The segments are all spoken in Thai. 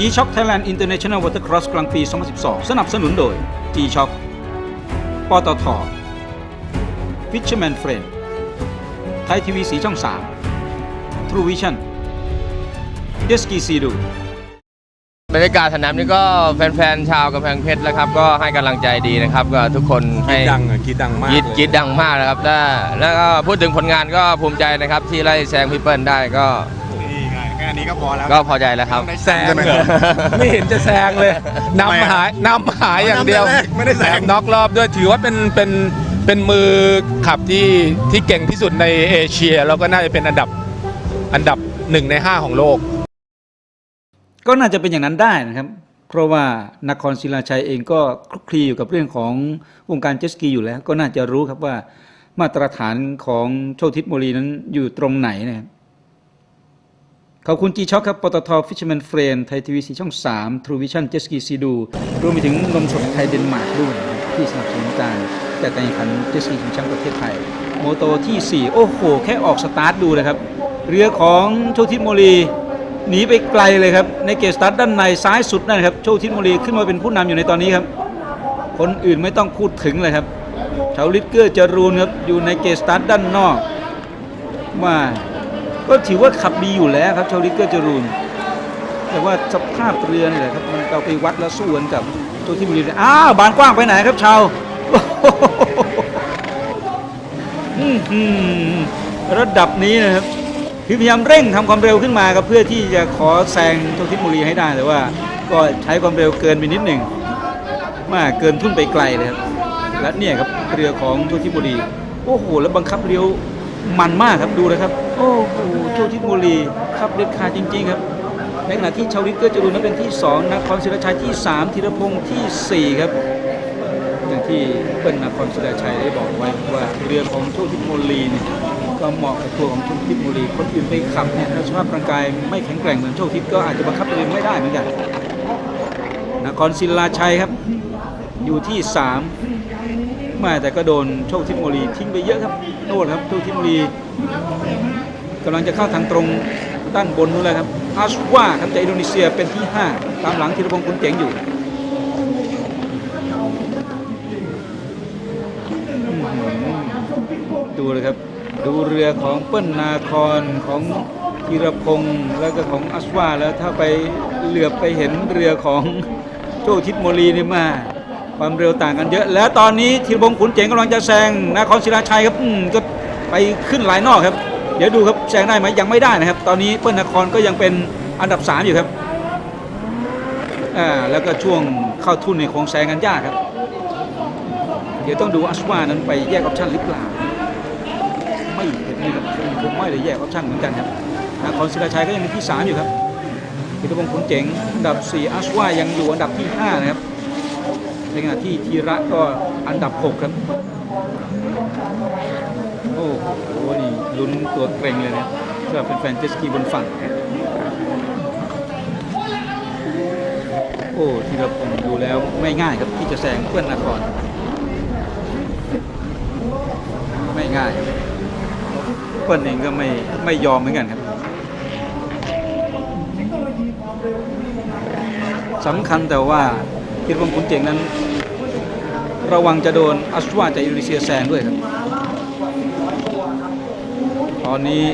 G-Shock Thailand International Watercross กลางปี 2012 สนับสนุนโดย G-Shock ปตท Fisherman Friend ไทยทีวีสีช่อง 3 True Vision d e s k i s e d u บรรยากาศสนามนี้ก็แฟนๆชาวกำแพงเพชรนะครับก็ให้กำลังใจดีนะครับ ก็ทุกคนให้ดังอะกรีดดังมากกรีดเลยกรีดดังมากนะครับแล้วแล้วก็พูดถึงผลงานก็ภูมิใจนะครับที่ไล่แซงพี่เปิ้ลได้ก็ นี่ไงแค่นี้ก็พอแล้วก็พอใจแล้วครับ แซงเหรอไม่เห็นจะแซงเลยทำไมนำอะหายนำหายอย่างเดียวนำแต่แรกไม่ได้แซงน็อกรอบด้วยถือว่าเป็นเป็นเป็นมือขับที่ที่เก่งที่สุดในเอเชีย แล้วก็น่าจะเป็นอันดับอันดับหนึ่งในห้าของโลก ก็น่าจะเป็นอย่างนั้นได้นะครับ เพราะว่านครศิลาชัยเองก็คลุกคลีอยู่กับเรื่องของวงการเจตสกีอยู่แล้ว ก็น่าจะรู้ครับว่ามาตรฐานของโชติตโมลีนั้นอยู่ตรงไหนนะครับ ขอบคุณจีช็อคครับปตทฟิชแมนเฟรนไทยทีวีสีช่อง3 True Vision เจสกีซีดูรวมไปถึงนมสดไทยเดนมาร์กด้วยนะครับที่สนับสนุนการจัดการแข่งขันเจตสกีชิงแชมป์ประเทศไทย โมโตที่ 4 โอ้โห แค่ออกสตาร์ทดูนะครับ เรือของโชติตโมลีหนีไปไกลเลยครับ ในเกตสตาร์ทด้านในซ้ายสุดนั่นครับโชคทิศโมลีขึ้นมาเป็นผู้นำอยู่ในตอนนี้ครับ คนอื่นไม่ต้องพูดถึงเลยครับชาวลิตเกอร์จรูนครับอยู่ในเกตสตาร์ทด้านนอกว่า ก็ถือว่าขับดีอยู่แล้วครับชาวลิเกอร์จรูนแต่ว่าสภาพเรือนี่แหละครับมันเราไปวัดแล้วสู้กันกับโชคทิศโมลีอ้าวบานกว้างไปไหนครับชาวระดับนี้นะครับคือพยายามเร่งทำความเร็วขึ้นมาครับเพื่อที่จะขอแซงโชคทิศบุรีให้ได้แต่ว่า ก็ใช้ความเร็วเกินไปนิดหนึ่งมากเกินทุ่นไปไกลเลยครับและเนี่ยครับเรือของโชคทิศบุรีโอ้โหแล้วบังคับเลี้ยว มันมากครับดูนะครับ โอ้โหโชคทิศบุรีขับเด็ดขาดจริง ๆ ครับ ในขณะที่ชาวลิตเกอร์จรูนนั้นเป็นที่2นครศิลาชัยที่ 3ธีรพงศ์ทีสี่ 4 ครับอย่างที่เปิ้ลนครศิลาชัยได้บอกไว้ว่าเรือของโชคทิพย์โมลีเนี่ยก็เหมาะกับตัวของโชคทิพย์โมลีคนอื่นไปขับเนี่ยถ้าสภาพร่างกายไม่แข็งแกร่งเหมือนโชคทิพย์ก็อาจจะบังคับตัวเองไม่ได้เหมือนกันนครศิลาชัยครับ อยู่ที่ 3 ม่แต่ก็โดนโชคทิพย์โมลีทิ้งไปเยอะครับโน่นครับโชคทิพย์โมลีกำลังจะเข้าทางตรงด้านบนนู้นเลยครับอาสวาครับจากอินโดนีเซียเป็นที่ 5 ตามหลังธีรพงศ์คุณเจ๋งอยู่ดูเลยครับดูเรือของเปิ้ลนาครของธีรพงศ์แล้วก็ของอัสวาแล้วถ้าไปเหลือบไปเห็นเรือของโชทิศโมลีนี่มา ความเร็วต่างกันเยอะ แล้วตอนนี้ธีรพงศ์ขุนเจ๋งกำลังจะแซงนครศิลาชัยครับอืมก็ไปขึ้นหลายนอกครับ เดี๋ยวดูครับแซงได้ไหมยังไม่ได้นะครับ ตอนนี้เปิ้ลนครก็ยังเป็นอันดับ 3 อยู่ครับอ่าแล้วก็ช่วงเข้าทุนในโค้งแซงกันยากครับ เดี๋ยวต้องดูอัสวานั้นไปแยกออปชั่นหรือเปล่าไม่เห็นเลยครับคงไม่ได้แยกออปชั่นเหมือนกันครับนครศิลาชัยก็ยังเป็นที่ 3 อยู่ครับพิทพงศ์ขุนเจ๋งอันดับ 4อัสวายังอยู่อันดับที่5นะครับ ในขณะที่ธีระก็อันดับ 6 ครับ โอ้โหนี่ลุ้นตัวเกรงเลยนะสำหรับแฟนๆเจสกีบนฝั่ง โอ้ธีรพงศ์ดูแล้วไม่ง่ายครับที่จะแซงเพื่อนนคร ไม่ง่ายเปิ้ลเองก็ไม่ไม่ยอมเหมือนกันครับสำคัญแต่ว่า คิดว่าคุณเจ๋งนั้น ระวังจะโดนอัสวาจากอินโดนีเซียแซงด้วยครับ ตอนนี้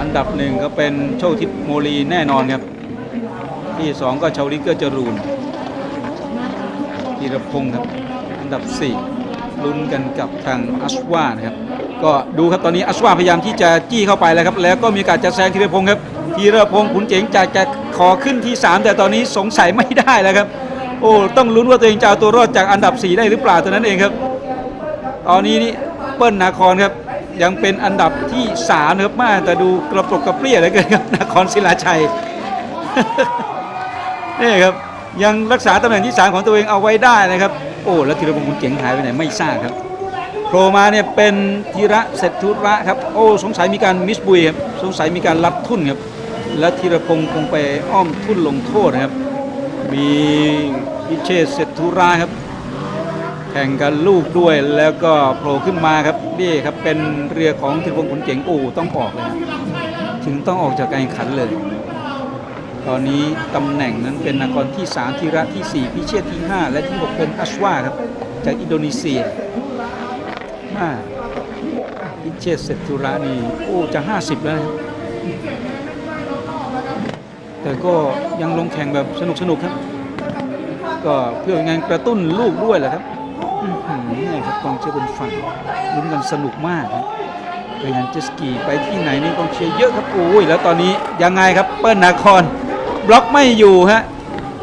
อันดับหนึ่งก็เป็นโชคทิพโมลีแน่นอนครับ ที่สองก็ชาวลิเกอร์จรูนธีรพงศ์ครับ อันดับ4ลุ้นกันกับทางอัสวานะครับ ก็ดูครับตอนนี้อัสวาพยายามที่จะจี้เข้าไปแล้วครับ แล้วก็มีกาสจะแซงธีรพงศ์ครับ ธีรพงศ์ขุนเจ๋งจะจะขอขึ้นที่ 3 แต่ตอนนี้สงสัยไม่ได้แล้วครับ โอ้ต้องลุ้นว่าตัวเองจะเอาตัวรอดจากอันดับ 4 ได้หรือเปล่าเท่านั้นเองครับ ตอนนี้นี่เปิ้ลนาครครับยังเป็นอันดับที่3ครับมากแต่ดูกระปรกกระเปรี้ยเหลือเกินครับนครศิลาชัยนี่ครับยังรักษาตำแหน่งที่ 3 ของตัวเองเอาไว้ได้นะครับ โอ้แล้วธีรพงศ์คุณเจ๋งหายไปไหนไม่ทราบครับโผล่มาเนี่ยเป็นธีระเศรษฐุระครับ โอ้สงสัยมีการมิสบุยครับสงสัยมีการลัดทุ่นครับ และธีรพงศ์คงไปอ้อมทุ่นลงโทษนะครับ มีพิเชษเศรษฐุระครับ แข่งกันลูกด้วยแล้วก็โผล่ขึ้นมาครับนี่ครับเป็นเรือของธีรพงศ์ขุนเจ๋งโอ้ต้องออกเลยถึงต้องออกจากการแข่งขันเลย ตอนนี้ตำแหน่งนั้นเป็นนครที่3ทีระที่ 4 พิเชษที่ 5 และที่ 6 เป็นอัชวาครับ จากอินโดนีเซียอ่าพิเชษเซตุระนี่โอ้จะ 50 แล้วครับ แต่ก็ยังลงแข่งแบบสนุกสนุกครับ ก็เพื่องานกระตุ้นลูกด้วยแหละครับอื้อหือนี่ครับกองเชียร์บนฝั่งลุ้นกันสนุกมากครับไปงานเจสกีไปที่ไหนนี่กองเชียร์เยอะครับโอ้ยแล้วตอนนี้ยังไงครับเปิ้ลนาครบล็อกไม่อยู่ฮะ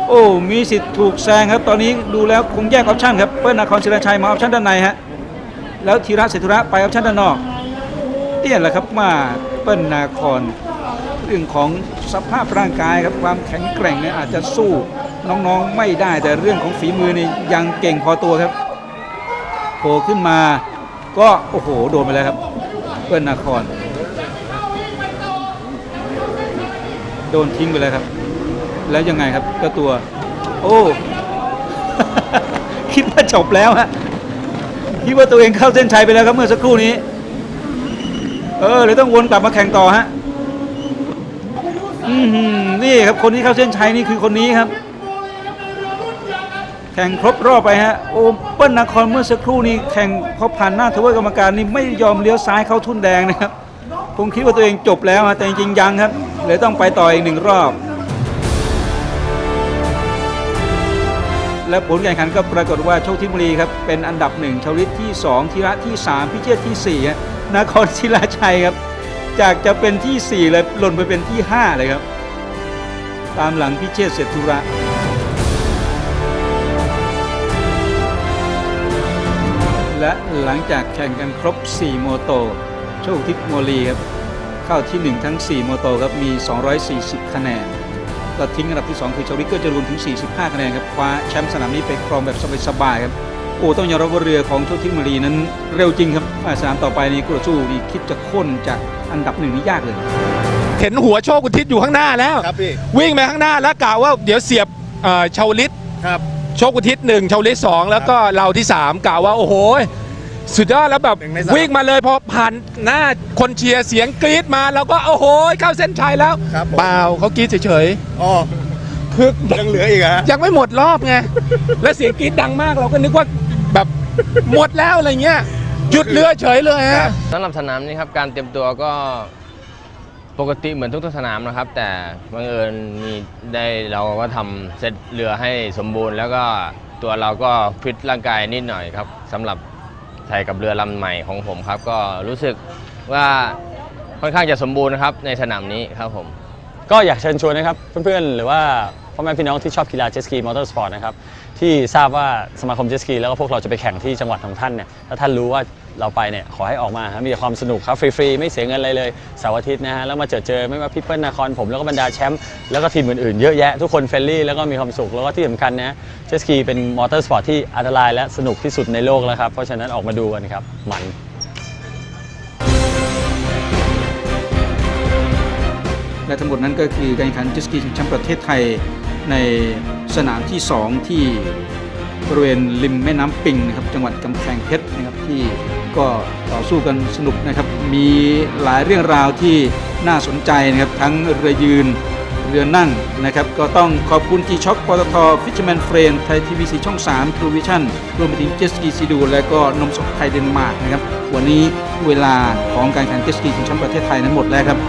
โอ้มีสิทธิ์ถูกแซงครับ ตอนนี้ดูแล้วคงแยกออปชั่นครับเปิ้ลนาครศิลาชัยมาออปชั่นด้านในฮะแล้วธีระเศรษฐุระไปออปชั่นด้านนอกเนี่ยแหละครับมาเปิ้ลนาคร เรื่องของสภาพร่างกายครับความแข็งแกร่งเนี่ยอาจจะสู้น้องๆไม่ได้แต่เรื่องของฝีมือนี่ยังเก่งพอตัวครับโผล่ขึ้นมาก็โอ้โหโดนไปแล้วครับเพื่อนนคร โดนทิ้งไปแล้วครับ แล้วยังไงครับเจ้าตัว โอ้ คิดว่าจบแล้วฮะคิดว่าตัวเองเข้าเส้นชัยไปแล้วครับเมื่อสักครู่นี้ เออเลยต้องวนกลับมาแข่งต่อฮะ อือหือนี่ครับคนที่เข้าเส้นชัยนี่คือคนนี้ครับ แข่งครบรอบไปฮะโอเปิ้ลนครเมื่อสักครู่นี้แข่งพอผ่านหน้าทวอร์กรรมการนี่ไม่ยอมเลี้ยวซ้ายเข้าทุ่นแดงนะครับคงคิดว่าตัวเองจบแล้วฮะแต่จริงยังครับเลยต้องไปต่ออีกหนึ่งรอบ และผลการแข่งขันก็ปรากฏว่าโชคทิบุรีครับเป็นอันดับหนึ่งชาวลิตที่2ธีระที่ 3 พิเชษที่4ฮะนครศิลาชัยครับ จากจะเป็นที่ 4 เลยหล่นไปเป็นที่ 5 เลยครับ ตามหลังพิเชษเศรษฐุระและหลังจากแข่งกันครบ 4 โมโต โชคทิพย์โมลีครับ เข้าที่ 1 ทั้ง 4 โมโตครับ มี 240 คะแนนก็ทิ้งอันดับที่ 2 คือชาวริกเกอร์จะรวมถึง 45 คะแนนครับ คว้าแชมป์สนามนี้ไปครองแบบสบายๆครับ โอ้ต้องยอมรับว่าเรือของโชคทิพย์โมลีนั้นเร็วจริงครับอ่าสนามต่อไปนี้กุรสู้นี่คิดจะค้นจากอันดับหนึ่งนี่ยากเลย เห็นหัวโชคอุทิศอยู่ข้างหน้าแล้ว ครับพี่ วิ่งไปข้างหน้าแล้วกะว่าเดี๋ยวเสียบเอ่อชาวลิต ครับ โชคอุทิศหนึ่งชาวลิตสองแล้วก็เราที่สามกะว่าโอ้โห สุดยอดแล้วแบบหนึ่งในสามวิ่งมาเลยพอผ่านหน้าคนเชียร์เสียงกรี๊ดมาเราก็โอ้โห เข้าเส้นชัยแล้วครับผม เปล่าเขากรี๊ดเฉยอ๋อๆคือ ยังเหลืออีกเหรอฮะ ยังไม่หมดรอบไง และเสียงกรี๊ดดังมากเราก็นึกว่า แบบหมดแล้วอะไรเงี้ยหยุดเรือเฉยเลยฮะสำหรับสนามนี้ครับการเตรียมตัวก็ปกติเหมือนทุกๆสนามนะครับ แต่บังเอิญมีได้เราก็ทำเซตเรือให้สมบูรณ์ แล้วก็ตัวเราก็ฟิตร่างกายนิดหน่อยครับสำหรับใส่กับเรือลำใหม่ของผมครับ ก็รู้สึกว่าค่อนข้างจะสมบูรณ์นะครับในสนามนี้ครับผม ก็อยากเชิญชวนนะครับ เพื่อนๆ หรือว่า พ่อแม่พี่น้องที่ชอบกีฬาเจสกีมอเตอร์สปอร์ตนะครับที่ทราบว่าสมาคมเจสกีแล้วก็พวกเราจะไปแข่งที่จังหวัดของท่านเนี่ยถ้าท่านรู้ว่าเราไปเนี่ยขอให้ออกมาฮะมีความสนุกครับฟรีๆ ไม่เสียเงินอะไรเลยเสาร์อาทิตย์นะฮะแล้วมาเจอเจอไม่ว่าพี่เปิ้ลนาครผมแล้วก็บรรดาแชมป์แล้วก็ทีมอื่นๆ เยอะแยะทุกคนเฟรนลี่แล้วก็มีความสุขแล้วก็ที่สำคัญนะเจสกีเป็นมอเตอร์สปอร์ตที่อันตรายและสนุกที่สุดในโลกแล้วครับเพราะฉะนั้นออกมาดูกันครับมันและทั้งหมดนั้นก็คือการแข่งขันเจสกีชิงแชมป์ประเทศไทย ในสนามที่ 2 ที่บริเวณริมแม่น้ำปิงนะครับจังหวัดกำแพงเพชรนะครับที่ก็ต่อสู้กันสนุกนะครับ มีหลายเรื่องราวที่น่าสนใจนะครับ ทั้งเรือยืนเรือนั่งนะครับ ก็ต้องขอบคุณจีช็อคปตทฟิชแมนเฟรนไทยทีวีสีช่อง3 True Vision รวมไปถึงเจสกีซีดู และก็นมสดไทยเดนมาร์กนะครับ วันนี้เวลาของการแข่งเจสกีชิงแชมป์ประเทศไทยนั้นหมดแล้วครับ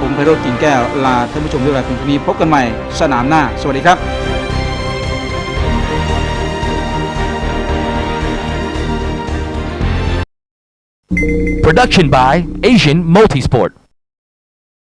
ผมไพโรจน์กิ่งแก้ว ลาท่านผู้ชมด้วยเวลานถึงนี้พบกันใหม่สนามหน้า สวัสดีครับ Production by Asian Multisport.